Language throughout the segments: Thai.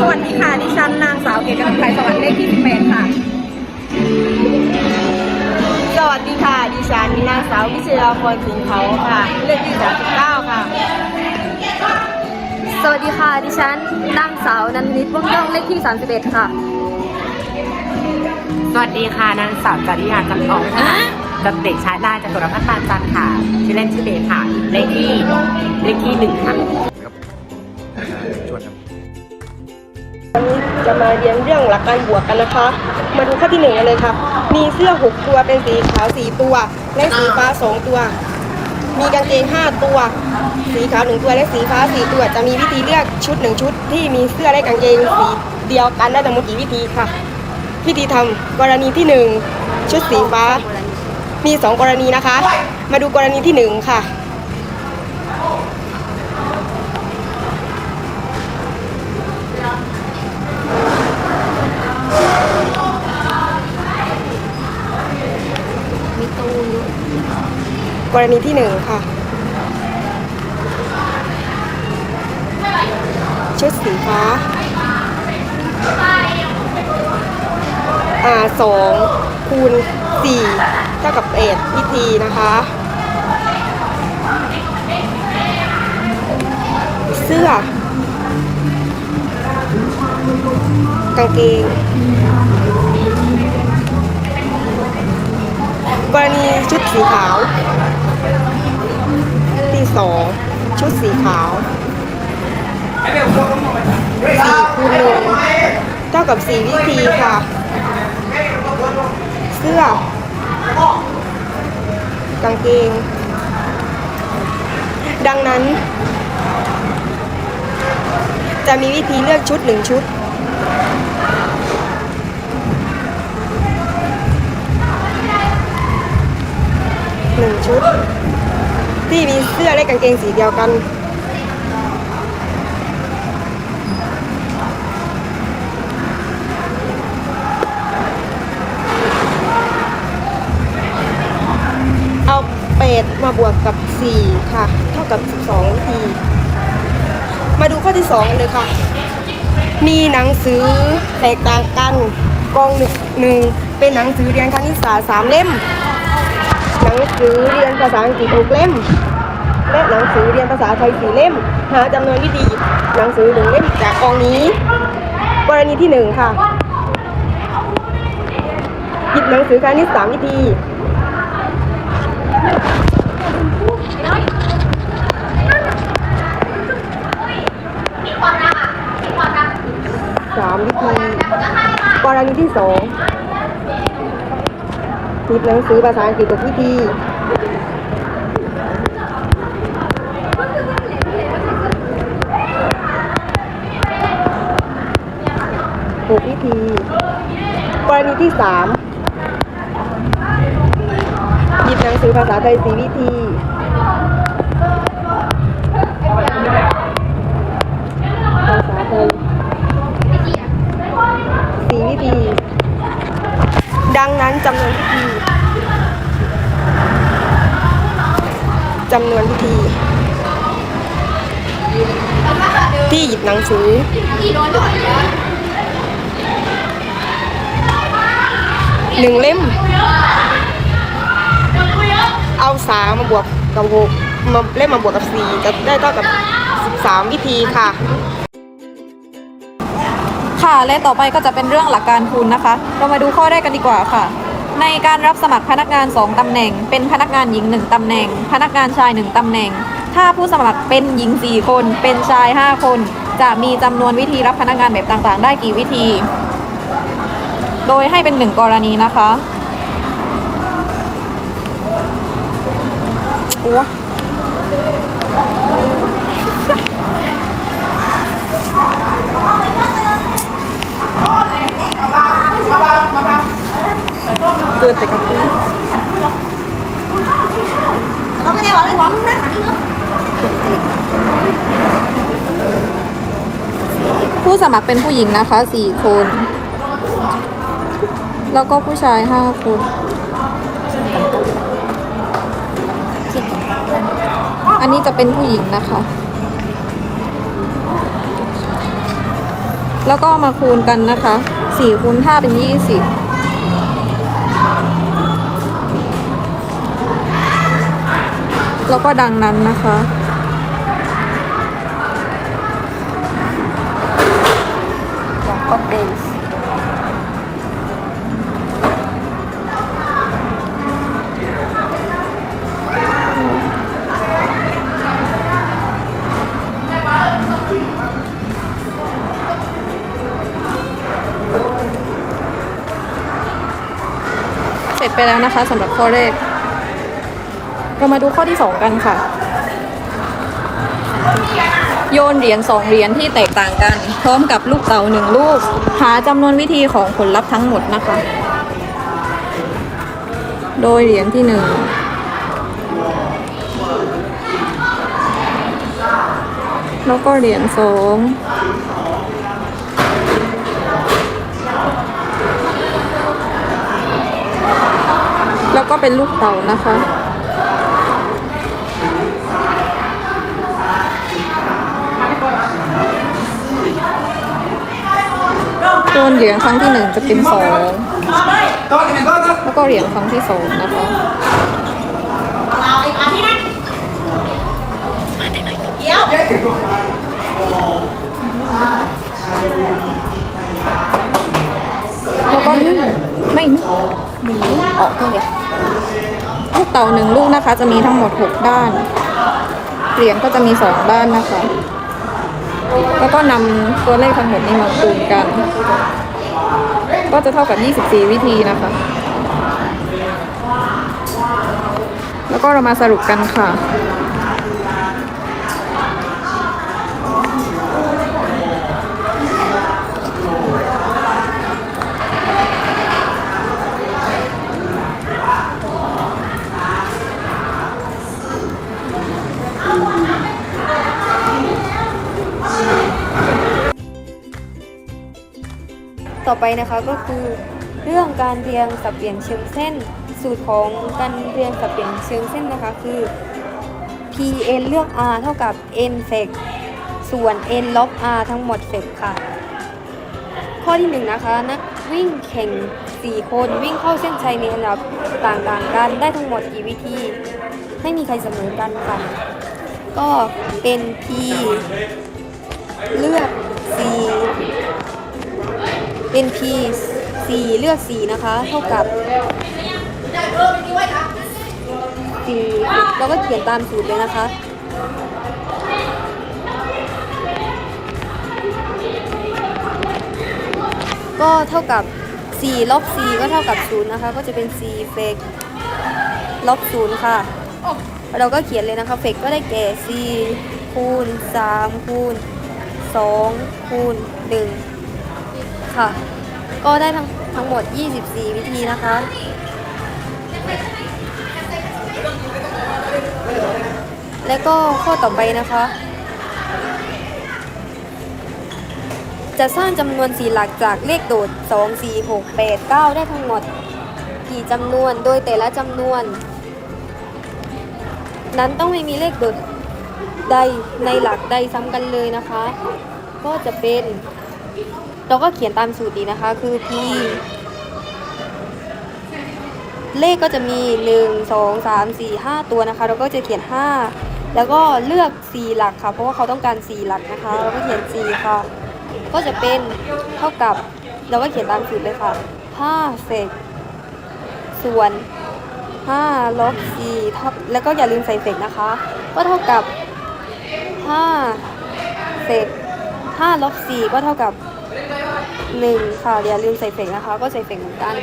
สวัสดีค่ะ ดิฉันนางสาวเกศกนกไทยสวัสดิ์เลขที่18ค่ะ สวัสดีค่ะ ดิฉันนางสาววิเชราพรสิงห์เขาค่ะ เลขที่39ค่ะ สวัสดีค่ะ ดิฉันนางสาวนันนิดว่องย่องเลขที่31ค่ะ สวัสดีค่ะนางสาวจริยาจันทร์ออกค่ะกับเด็กชายได้จตุรพัฒน์ปานจันทร์ค่ะชื่อเล่นชื่อเบสค่ะ เลขที่เลขที่หนึ่งค่ะ จะมาเรียนเรื่องหลักการบวกกันนะคะ มาดูข้อที่หนึ่งกันเลยค่ะ มีเสื้อ6ตัวเป็นสีขาว4ตัว และสีฟ้า2ตัว มีกางเกง5ตัว สีขาว1ตัวและสีฟ้า4ตัว จะมีวิธีเลือกชุด1ชุด ที่มีเสื้อและกางเกงสีเดียวกันได้ทั้งหมดกี่วิธีค่ะ วิธีทำกรณีที่1ชุดสีฟ้า มี2กรณีนะคะ มาดูกรณีที่1ค่ะ กรณีที่หนึ่งค่ะ ชุดสีฟ้าอ่าสองคูณสี่เท่ากับเอ็ดวิธีนะคะ เสื้อ กางเกงกรณีชุดสีขาว สองชุดสีขาวสี่คูณหนึ่งเท่ากับสี่วิธีค่ะ เสื้อกางเกง ดังนั้น จะมีวิธีเลือกชุดหนึ่งชุดหนึ่งชุด ที่มีเสื้อและกางเกงสีเดียวกันเอาเปดมาบวกกับ 4 ค่ะ เท่ากับ 12วิธีมาดูข้อที่2กันเลยค่ะ มีหนังสือแตกต่างกันกองหนึ่งหนึ่งเป็นหนังสือเรียนคณิตศาสตร์สามเล่ม หนังสือเรียนภาษาอังกฤษหกเล่ม และหนังสือเรียนภาษาไทยสี่เล่ม หาจำนวนวิธีหนังสือหนึ่งเล่มจากกองนี้ กรณีที่หนึ่งค่ะหยิบหนังสือคณิตสามวิธีสามวิธีกรณีที่สอง หยิบหนังสือภาษาอังกฤษทุกวิธีหกวิธี กรณีที่สามหยิบหนังสือภาษาไทยสีวิธี จำนวนวิธี ที่หยิบหนังสือ หนึ่งเล่ม เอาสามมาบวกกับหกมาเล่มมาบวกกับสี่จะได้เท่ากับสิบสามวิธีค่ะ ค่ะและต่อไปก็จะเป็นเรื่องหลักการคูณนะคะ เรามาดูข้อแรกกันดีกว่าค่ะ ในการรับสมัครพนักงาน 2 ตำแหน่ง เป็นพนักงานหญิง 1 ตำแหน่ง พนักงานชาย 1 ตำแหน่ง ถ้าผู้สมัครเป็นหญิง 4 คน เป็นชาย 5 คน จะมีจำนวนวิธีรับพนักงานแบบต่างๆ ได้กี่วิธี โดยให้เป็นหนึ่งกรณีนะคะโอ้เกินแต่กับ พื้นผู้สมัครเป็นผู้หญิงนะคะสี่คน แล้วก็ผู้ชายห้าคนอันนี้จะเป็นผู้หญิงนะคะ แล้วก็มาคูณกันนะคะสี่คูณห้าเป็นยี่สิบ แล้วก็ดังนั้นนะคะ of days เสร็จไปแล้วนะคะสำหรับข้อแรก เรามาดูข้อที่ 2 กันค่ะ โยนเหรียญสองเหรียญที่แตกต่างกัน พร้อมกับลูกเต๋าหนึ่งลูก หาจำนวนวิธีของผลลัพธ์ทั้งหมดนะคะ โดยเหรียญที่หนึ่งแล้วก็เหรียญสองแล้วก็เป็นลูกเต๋านะคะ โดนเหรียญครั้งที่หนึ่งจะเป็นสองแล้วก็เหรียญครั้งที่สองนะคะแล้วก็ไม่หนีออกเลยลูกเต่าหนึ่งลูกนะคะ จะมีทั้งหมดหกด้าน เหรียญก็จะมีสองด้านนะคะ แล้วก็นำตัวเลขทั้งหมดนี้มาคูณกัน ก็จะเท่ากับ 24 วิธีนะคะ แล้วก็เรามาสรุปกันค่ะ ต่อไปนะคะก็คือเรื่องการเรียงสับเปลี่ยนเชิงเส้น สูตรของการเรียงสับเปลี่ยนเชิงเส้นนะคะคือ p n เลือก r เท่ากับ n เ e c ส่วน n ลบ r ทั้งหมดเ e c ค่ะ ข้อที่หนึ่งนะคะนักวิ่งแข่ง 4 คนวิ่งเข้าเส้นชัยในอันดับต่างๆกันได้ทั้งหมดกี่วิธี ไม่มีใครเสมอกันค่ะ ก็เป็น p เลือก c เป็น p 4เลือก4นะคะ เท่ากับ4เราก็เขียนตามสูตรเลยนะคะก็เท่ากับ4ลบ4ก็เท่ากับ0นะคะ ก็จะเป็น4เฟกลบ0ค่ะ เราก็เขียนเลยนะคะเฟกก็ได้แก่4คูณ3คูณ2คูณ1 ค่ะ ก็ได้ทั้งทั้งหมด 24 วิธีนะคะ แล้วก็ข้อต่อไปนะคะ จะสร้างจำนวนสี่หลักจากเลขโดด 2 4 6 8 9 ได้ทั้งหมดกี่จำนวนโดยแต่ละจำนวน นั้นต้องไม่มีเลขโดดใดในหลักใดซ้ำกันเลยนะคะ ก็จะเป็น เราก็เขียนตามสูตรดีนะคะ คือ p เลขก็จะมี 1 2 3 4 5 ตัวนะคะ เราก็จะเขียน 5 แล้วก็เลือก 4 หลักค่ะ เพราะว่าเขาต้องการ 4 หลักนะคะ เราก็เขียน 4 ค่ะ ก็จะเป็นเท่ากับ เราก็เขียนตามสูตรเลยค่ะ 5 เศษ ส่วน 5ลบ4ทับแล้วก็อย่าลืมใส่เศษนะคะ ก็เท่ากับ 5 เศษ5ลบ4ก็เท่ากับ 1 ค่ะอย่าลืมใส่เฟกนะคะ ก็ใส่เฟกเหมือนกัน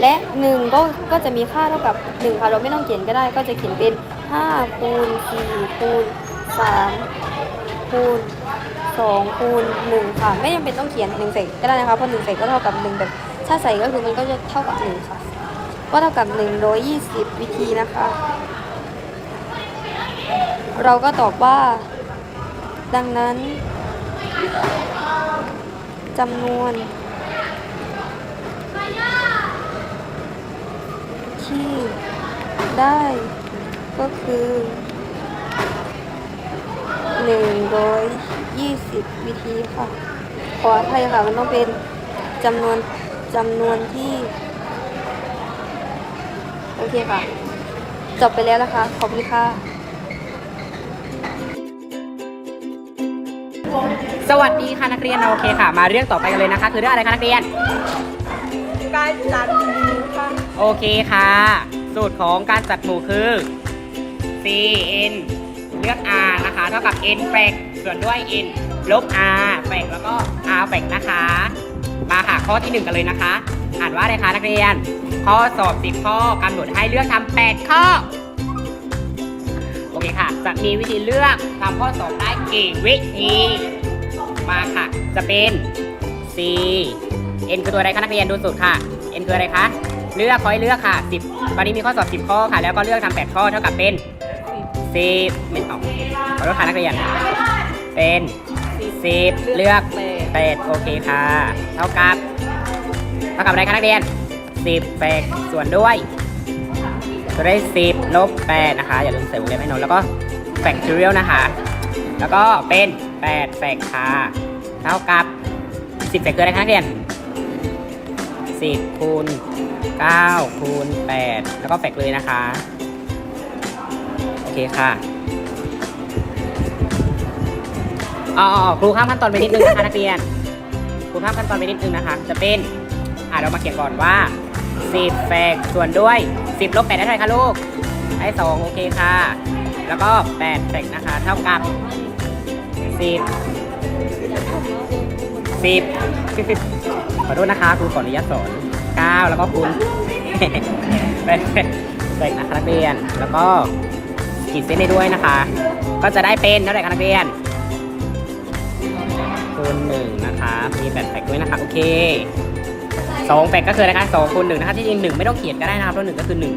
และ1ก็ก็จะมีค่าเท่ากับ1ค่ะเราไม่ต้องเขียนก็ได้ก็จะเขียนเป็น5คูณ4คูณ3คูณ2คูณ1ค่ะไม่จำเป็นต้องเขียน1เฟกก็ได้นะคะเพราะ1เฟกก็เท่ากับ1แบบถ้าใส่ก็คือมันก็จะเท่ากับ1ค่ะก็เท่ากับ 120 วิธีนะคะ เราก็ตอบว่า ดังนั้น จำนวนที่ได้ก็คือ120วิธีค่ะ ขออภัยค่ะ มันต้องเป็นจำนวนจำนวนที่ โอเคค่ะ จบไปแล้วนะคะ ขอบคุณค่ะ สวัสดีค่ะนักเรียนโอเคค่ะ มาเรื่องต่อไปกันเลยนะคะ คือเรื่องอะไรคะนักเรียน การจัดหมู่ค่ะโอเคค่ะ สูตรของการจัดหมู่คือ c n เลือก r นะคะ เท่ากับ n แฟกส่วนด้วย n ลบ r แฟกแล้วก็ r แฟกนะคะ มาค่ะข้อที่ 1 กันเลยนะคะ อ่านว่าอะไรคะนักเรียน ข้อสอบ 10 ข้อกำหนดให้เลือกทำ8ข้อ โอเคค่ะ จะมีวิธีเลือกทำข้อสอบได้กี่วิธี มาค่ะ จะเป็น C N คือตัวอะไรคะนักเรียนดูสูตรค่ะ N คืออะไรคะ เลือกคอยเลือกค่ะ 10 ตอนนี้มีข้อสอบ 10 ข้อค่ะ แล้วก็เลือกทำ8ข้อเท่ากับเป็น 10ไม่ตอบขอโทษค่ะนักเรียน เป็น 10 เลือก8โอเคค่ะ เท่ากับ เท่ากับอะไรคะนักเรียน 10แฝกส่วนด้วยจะได้ 10ลบ8นะคะ อย่าลืมใส่วงเล็บให้นนแล้วก็แฟกทอเรียลนะคะ แล้วก็เป็น 8แฝกค่ะเท่ากับ 10แฝกคืออะคะนักเรียน 10คูณ9คูณ8แล้วก็แฝกเลยนะคะ โอเคค่ะอ๋อครูข้ามขั้นตอนไปนิดนึงนะคะนักเรียน ครูข้ามขั้นตอนไปนิดนึงนะคะ จะเป็น อะเรามาเขียนก่อนว่า 10แฝกส่วนด้วย 10ลบ8ได้เท่าไหร่คะลูกได้2โอเคค่ะ แล้วก็8แฝกนะคะ เท่ากับ 10 10ขอโทษนะคะครูขออนุญาตสอน9แล้วก็คูณแฝกแฝกนะคะนักเรียน แล้วก็ขีดเส้นได้ด้วยนะคะ ก็จะได้เป็นเท่าไหร่คะนักเรียนคูณหนึ่งนะคะ มีแปดแฝกด้วยนะคะ โอเคสองแฝกก็คืออะไรคะสองคูณหนึ่งนะคะที่จริงหนึ่งไม่ต้องเขียนก็ได้นะครับเพราะหนึ่งก็คือหนึ่ง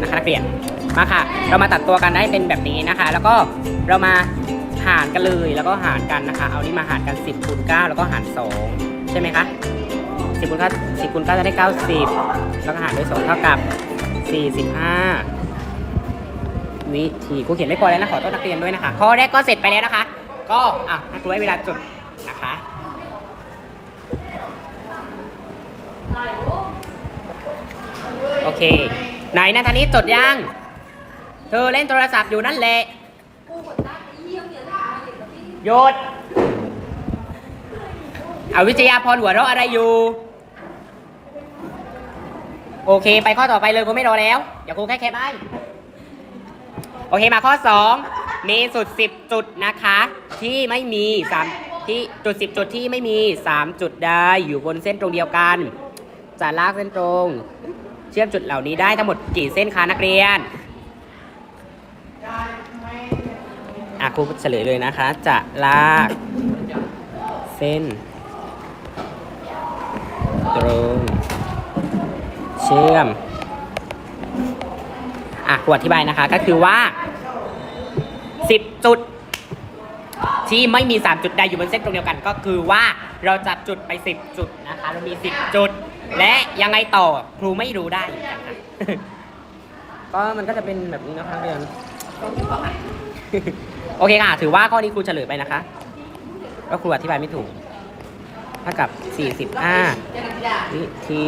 นะคะนักเรียนมาค่ะ เรามาตัดตัวกันได้เป็นแบบนี้นะคะ แล้วก็เรามา หารกันเลยแล้วก็หารกันนะคะ เอานี่มาหารกัน 10คูณ9แล้วก็หาร 2 ใช่ไหมคะ10คูณ9 10คูณ9จะได้ 90 แล้วก็หารด้วย 2 เท่ากับ 45 วิธีครูเขียนไม่พอแล้วนะขอโทษนักเรียนด้วยนะคะ ข้อแรกก็เสร็จไปแล้วนะคะ ก็อะให้ครูให้เวลาจดนะคะโอเค ไหนนะทานี้จดยัง เธอเล่นโทรศัพท์อยู่นั่นแหละ หยุดเอาวิทยาพรหัวเราะอะไรอยู่ โอเค ไปข้อต่อไปเลยกูไม่รอแล้ว เดี๋ยวครูแค่แคปให้โอเคมาข้อ2มีสุด10จุดนะคะ ที่ไม่มี3ที่จุด10จุดที่ไม่มี3จุดได้อยู่บนเส้นตรงเดียวกันจะลากเส้นตรง เชื่อมจุดเหล่านี้ได้ทั้งหมดกี่เส้นคะนักเรียน อะครูเฉลยเลยนะคะ จะลาก เส้น ตรง เชื่อม อะครูอธิบายนะคะก็คือว่า 10 จุด ที่ไม่มี 3 จุดใดอยู่บนเส้นตรงเดียวกันก็คือว่าเราจัดจุดไป 10 จุดนะคะ เรามี 10 จุด และยังไงต่อครูไม่รู้ได้เหมือนกันค่ะก็มันก็จะเป็นแบบนี้นะคะเรียน โอเคค่ะ ถือว่าข้อนี้ครูเฉลยไปนะคะก็ครูอธิบายไม่ถูกเท่ากับ 45วิธี